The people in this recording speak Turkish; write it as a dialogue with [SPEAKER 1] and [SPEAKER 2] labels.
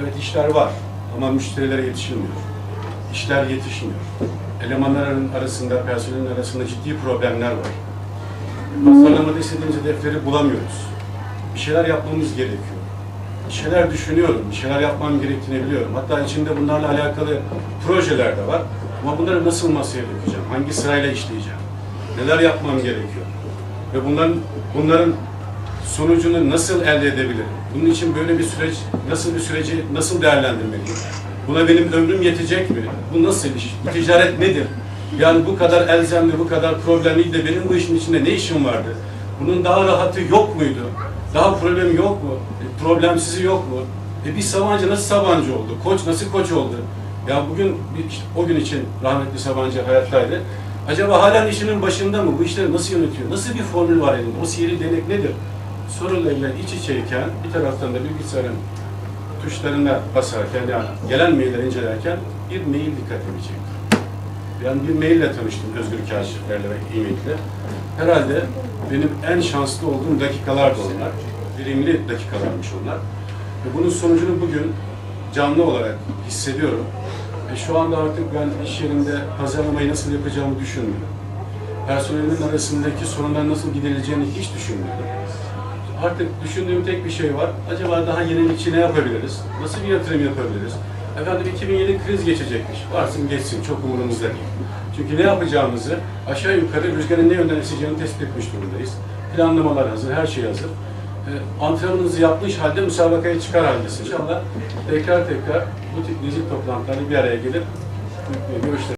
[SPEAKER 1] Evet işler var ama müşterilere yetişilmiyor. İşler yetişmiyor. Elemanların arasında, personelin arasında ciddi problemler var. Pazarlamada istediğimiz hedefleri bulamıyoruz. Bir şeyler yapmamız gerekiyor. Bir şeyler düşünüyorum, bir şeyler yapmam gerektiğini biliyorum. Hatta içinde bunlarla alakalı projeler de var. Ama bunları nasıl masaya dökeceğim? Hangi sırayla işleyeceğim? Neler yapmam gerekiyor? Ve bunların bunların sonucunu nasıl elde edebilirim? Bunun için böyle bir süreç, nasıl bir süreci nasıl değerlendirmeliyim? Buna benim ömrüm yetecek mi? Bu nasıl iş? Bu ticaret nedir? Yani bu kadar elzemli, bu kadar problemli de benim bu işin içinde ne işim vardı? Bunun daha rahatı yok muydu? Daha problemi yok mu? E, problemsizi yok mu? E bir Sabancı nasıl Sabancı oldu? Koç nasıl koç oldu? Ya bugün işte o gün için rahmetli Sabancı hayattaydı. Acaba halen işinin başında mı? Bu işleri nasıl yönetiyor? Nasıl bir formül var elinde? O sihirli denek nedir? Sorularıyla iç içeyken bir taraftan da bilgisayarın tuşlarına basarken yani gelen mailleri incelerken bir mail dikkatimi çekti. Ben bir maille tanıştım Özgür Kaşiflerle ve e-mail'le. Herhalde benim en şanslı olduğum dakikalar da onlar. Verimli dakikalarmış onlar. Ve bunun sonucunu bugün canlı olarak hissediyorum. Ve şu anda artık ben iş yerinde pazarlamayı nasıl yapacağımı düşünmüyorum. Personelin arasındaki sorunlar nasıl giderileceğini hiç düşünmüyorum. Artık düşündüğüm tek bir şey var. Acaba daha yenilikçi ne yapabiliriz? Nasıl bir yatırım yapabiliriz? Efendim 2007 kriz geçecekmiş. Varsın geçsin. Çok umurumuzda değil. Çünkü ne yapacağımızı aşağı yukarı rüzgarın ne yönden eseceğini tespit etmiş durumdayız. Planlamalar hazır, her şey hazır. Ee, antrenmanınızı yapmış halde müsabakaya çıkar haldesiniz. İnşallah tekrar tekrar bu tip nezih toplantılarla bir araya gelip görüşler.